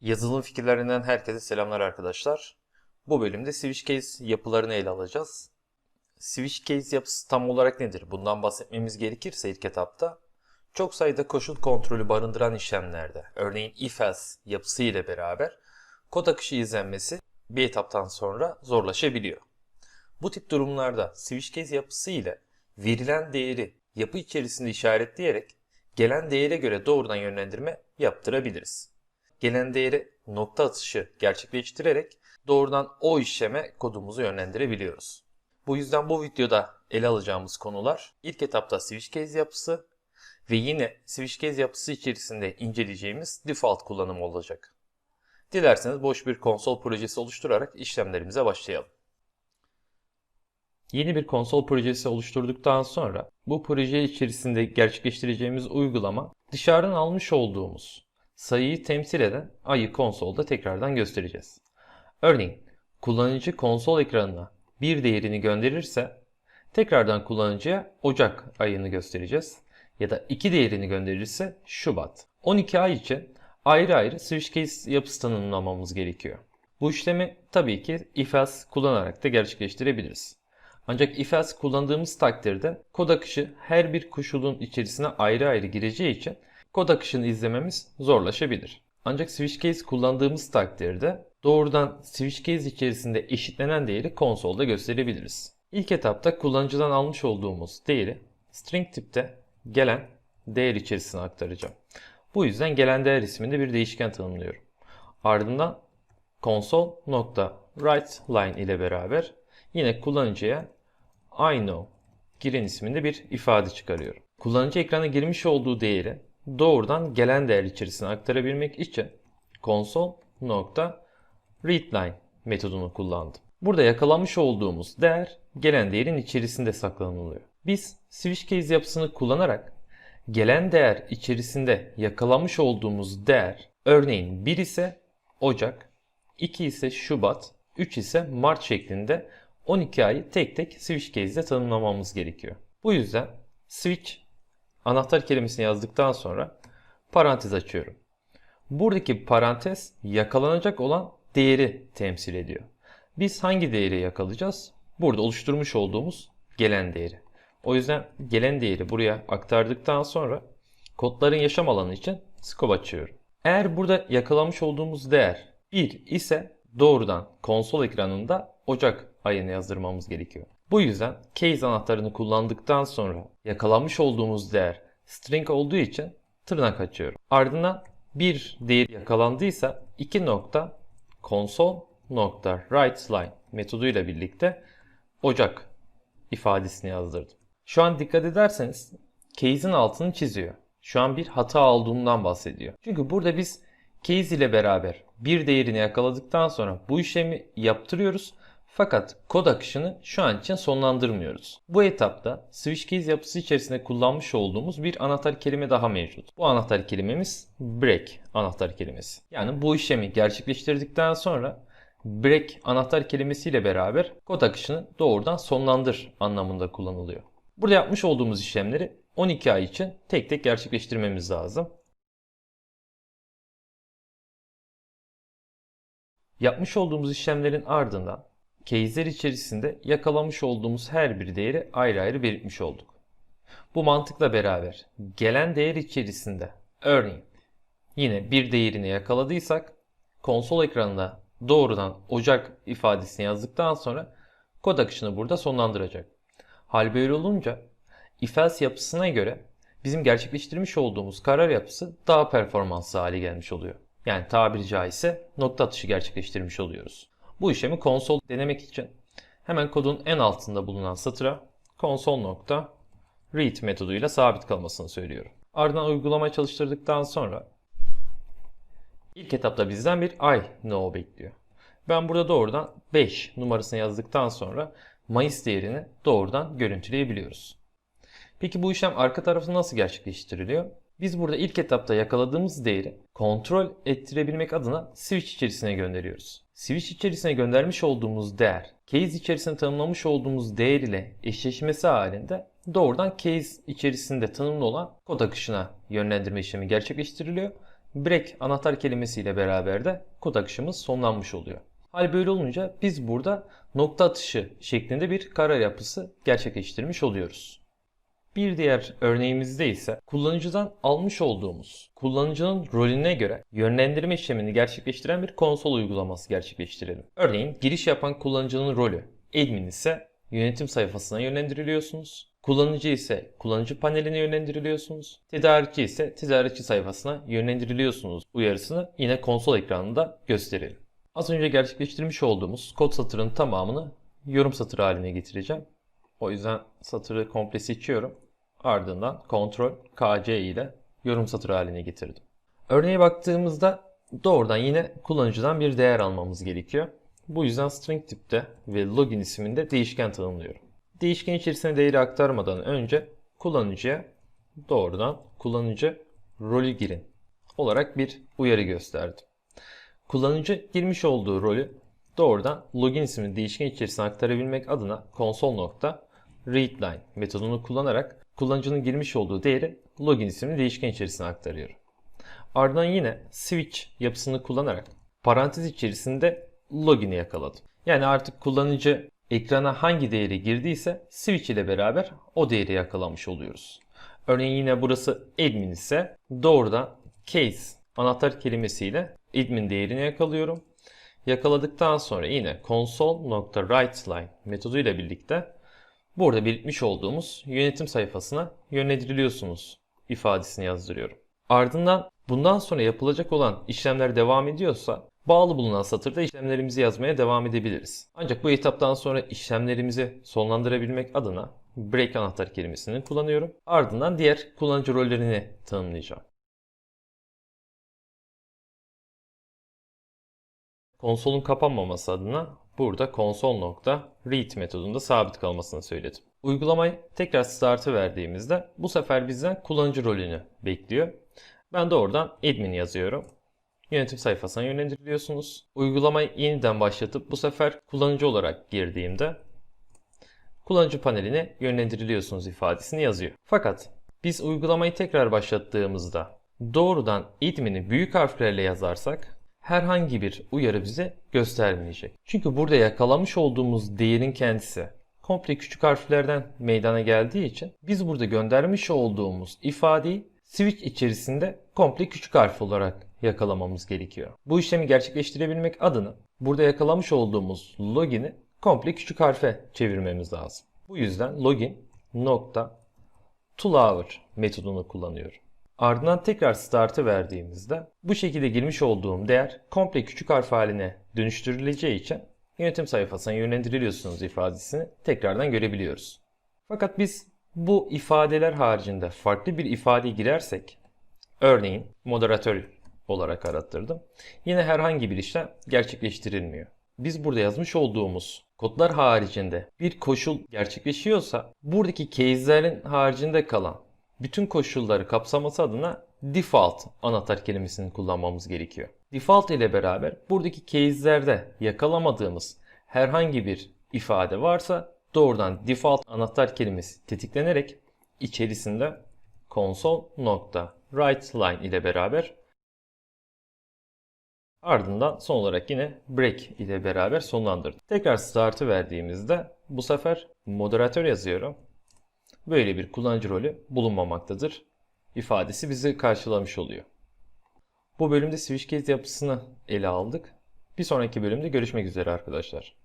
Yazılım fikirlerinden herkese selamlar arkadaşlar. Bu bölümde switch case yapılarını ele alacağız. Switch case yapısı tam olarak nedir? Bundan bahsetmemiz gerekirse ilk etapta çok sayıda koşul kontrolü barındıran işlemlerde, örneğin if-else yapısı ile beraber kod akışı izlenmesi bir etaptan sonra zorlaşabiliyor. Bu tip durumlarda switch case yapısı ile verilen değeri yapı içerisinde işaretleyerek gelen değere göre doğrudan yönlendirme yaptırabiliriz. Gelen değeri nokta atışı gerçekleştirerek doğrudan o işleme kodumuzu yönlendirebiliyoruz. Bu yüzden bu videoda ele alacağımız konular ilk etapta switch case yapısı ve yine switch case yapısı içerisinde inceleyeceğimiz default kullanımı olacak. Dilerseniz boş bir konsol projesi oluşturarak işlemlerimize başlayalım. Yeni bir konsol projesi oluşturduktan sonra bu proje içerisinde gerçekleştireceğimiz uygulama dışarıdan almış olduğumuz sayıyı temsil eden ayı konsolda tekrardan göstereceğiz. Örneğin kullanıcı konsol ekranına bir değerini gönderirse tekrardan kullanıcıya Ocak ayını göstereceğiz. Ya da iki değerini gönderirse Şubat. 12 ay için ayrı ayrı switch case yapısı tanımlamamız gerekiyor. Bu işlemi tabii ki if-else kullanarak da gerçekleştirebiliriz. Ancak if-else kullandığımız takdirde kod akışı her bir koşulun içerisine ayrı ayrı gireceği için kod akışını izlememiz zorlaşabilir. Ancak switch case kullandığımız takdirde doğrudan switch case içerisinde eşitlenen değeri konsolda gösterebiliriz. İlk etapta kullanıcıdan almış olduğumuz değeri string tipte gelen değer içerisine aktaracağım. Bu yüzden gelen değer isminde bir değişken tanımlıyorum. Ardından console.writeLine ile beraber yine kullanıcıya I know giren isminde bir ifade çıkarıyorum. Kullanıcı ekrana girmiş olduğu değeri doğrudan gelen değer içerisine aktarabilmek için console.readline metodunu kullandım. Burada yakalamış olduğumuz değer gelen değerin içerisinde saklanılıyor. Biz switch case yapısını kullanarak gelen değer içerisinde yakalamış olduğumuz değer örneğin 1 ise Ocak, 2 ise Şubat, 3 ise Mart şeklinde 12 ayı tek tek switch case ile tanımlamamız gerekiyor. Bu yüzden switch anahtar kelimesini yazdıktan sonra parantez açıyorum. Buradaki parantez yakalanacak olan değeri temsil ediyor. Biz hangi değeri yakalayacağız? Burada oluşturmuş olduğumuz gelen değeri. O yüzden gelen değeri buraya aktardıktan sonra kodların yaşam alanı için scope açıyorum. Eğer burada yakalamış olduğumuz değer 1 ise doğrudan konsol ekranında Ocak ayını yazdırmamız gerekiyor. Bu yüzden case anahtarını kullandıktan sonra yakalanmış olduğumuz değer string olduğu için tırnak açıyorum. Ardından bir değer yakalandıysa 2 nokta console nokta writeLine metoduyla birlikte Ocak ifadesini yazdırdım. Şu an dikkat ederseniz case'in altını çiziyor. Şu an bir hata olduğundan bahsediyor. Çünkü burada biz case ile beraber bir değerini yakaladıktan sonra bu işlemi yaptırıyoruz. Fakat kod akışını şu an için sonlandırmıyoruz. Bu etapta switch case yapısı içerisinde kullanmış olduğumuz bir anahtar kelime daha mevcut. Bu anahtar kelimemiz break anahtar kelimesi. Yani bu işlemi gerçekleştirdikten sonra break anahtar kelimesiyle beraber kod akışını doğrudan sonlandır anlamında kullanılıyor. Burada yapmış olduğumuz işlemleri 12 ay için tek tek gerçekleştirmemiz lazım. Yapmış olduğumuz işlemlerin ardından case'ler içerisinde yakalamış olduğumuz her bir değeri ayrı ayrı belirtmiş olduk. Bu mantıkla beraber gelen değer içerisinde örneğin yine bir değerini yakaladıysak konsol ekranında doğrudan Ocak ifadesini yazdıktan sonra kod akışını burada sonlandıracak. Hal böyle olunca if-else yapısına göre bizim gerçekleştirmiş olduğumuz karar yapısı daha performanslı hale gelmiş oluyor. Yani tabiri caizse nokta atışı gerçekleştirmiş oluyoruz. Bu işlemi konsol denemek için hemen kodun en altında bulunan satıra console.read metoduyla sabit kalmasını söylüyorum. Ardından uygulamayı çalıştırdıktan sonra ilk etapta bizden bir I know bekliyor. Ben burada doğrudan 5 numarasını yazdıktan sonra Mayıs değerini doğrudan görüntüleyebiliyoruz. Peki bu işlem arka tarafı nasıl gerçekleştiriliyor? Biz burada ilk etapta yakaladığımız değeri kontrol ettirebilmek adına switch içerisine gönderiyoruz. Switch içerisine göndermiş olduğumuz değer, case içerisinde tanımlamış olduğumuz değer ile eşleşmesi halinde doğrudan case içerisinde tanımlı olan kod akışına yönlendirme işlemi gerçekleştiriliyor break anahtar kelimesiyle beraber de kod akışımız sonlanmış oluyor. Hal böyle olunca biz burada nokta atışı şeklinde bir karar yapısı gerçekleştirmiş oluyoruz. Bir diğer örneğimizde ise kullanıcıdan almış olduğumuz kullanıcının rolüne göre yönlendirme işlemini gerçekleştiren bir konsol uygulaması gerçekleştirelim. Örneğin giriş yapan kullanıcının rolü admin ise yönetim sayfasına yönlendiriliyorsunuz. Kullanıcı ise kullanıcı paneline yönlendiriliyorsunuz. Tedarikçi ise tedarikçi sayfasına yönlendiriliyorsunuz uyarısını yine konsol ekranında gösterelim. Az önce gerçekleştirmiş olduğumuz kod satırının tamamını yorum satırı haline getireceğim. O yüzden satırı komple seçiyorum. Ardından Ctrl KC ile yorum satırı haline getirdim. Örneğe baktığımızda doğrudan yine kullanıcıdan bir değer almamız gerekiyor. Bu yüzden string tipte ve login isminde değişken tanımlıyorum. Değişken içerisine değeri aktarmadan önce kullanıcıya doğrudan kullanıcı rolü girin olarak bir uyarı gösterdim. Kullanıcı girmiş olduğu rolü doğrudan login ismini değişken içerisine aktarabilmek adına console.readline metodunu kullanarak kullanıcının girmiş olduğu değeri login isimli değişken içerisine aktarıyorum. Ardından yine switch yapısını kullanarak parantez içerisinde login'i yakaladım. Yani artık kullanıcı ekrana hangi değeri girdiyse switch ile beraber o değeri yakalamış oluyoruz. Örneğin yine burası admin ise doğrudan case anahtar kelimesiyle admin değerini yakalıyorum. Yakaladıktan sonra yine console.writeLine metodu ile birlikte burada belirtmiş olduğumuz yönetim sayfasına yönlendiriliyorsunuz ifadesini yazdırıyorum. Ardından bundan sonra yapılacak olan işlemler devam ediyorsa bağlı bulunan satırda işlemlerimizi yazmaya devam edebiliriz. Ancak bu etaptan sonra işlemlerimizi sonlandırabilmek adına break anahtar kelimesini kullanıyorum. Ardından diğer kullanıcı rollerini tanımlayacağım. Konsolun kapanmaması adına burada console.read metodunda sabit kalmasını söyledim. Uygulamayı tekrar start'ı verdiğimizde bu sefer bizden kullanıcı rolünü bekliyor. Ben de oradan admin yazıyorum. Yönetim sayfasına yönlendiriliyorsunuz. Uygulamayı yeniden başlatıp bu sefer kullanıcı olarak girdiğimde kullanıcı paneline yönlendiriliyorsunuz ifadesini yazıyor. Fakat biz uygulamayı tekrar başlattığımızda doğrudan admin'i büyük harflerle yazarsak herhangi bir uyarı bize göstermeyecek. Çünkü burada yakalamış olduğumuz değerin kendisi komple küçük harflerden meydana geldiği için biz burada göndermiş olduğumuz ifadeyi switch içerisinde komple küçük harf olarak yakalamamız gerekiyor. Bu işlemi gerçekleştirebilmek adına burada yakalamış olduğumuz login'i komple küçük harfe çevirmemiz lazım. Bu yüzden login nokta toLower metodunu kullanıyorum. Ardından tekrar start'ı verdiğimizde bu şekilde girmiş olduğum değer komple küçük harf haline dönüştürüleceği için yönetim sayfasına yönlendiriliyorsunuz ifadesini tekrardan görebiliyoruz. Fakat biz bu ifadeler haricinde farklı bir ifade girersek örneğin moderatör olarak arattırdım. Yine herhangi bir işlem gerçekleştirilmiyor. Biz burada yazmış olduğumuz kodlar haricinde bir koşul gerçekleşiyorsa buradaki case'lerin haricinde kalan bütün koşulları kapsaması adına default anahtar kelimesini kullanmamız gerekiyor. Default ile beraber buradaki case'lerde yakalamadığımız herhangi bir ifade varsa doğrudan default anahtar kelimesi tetiklenerek içerisinde console.writeLine ile beraber ardından son olarak yine break ile beraber sonlandırdım. Tekrar start'ı verdiğimizde bu sefer moderatör yazıyorum. Böyle bir kullanıcı rolü bulunmamaktadır ifadesi bizi karşılamış oluyor. Bu bölümde switch case yapısını ele aldık. Bir sonraki bölümde görüşmek üzere arkadaşlar.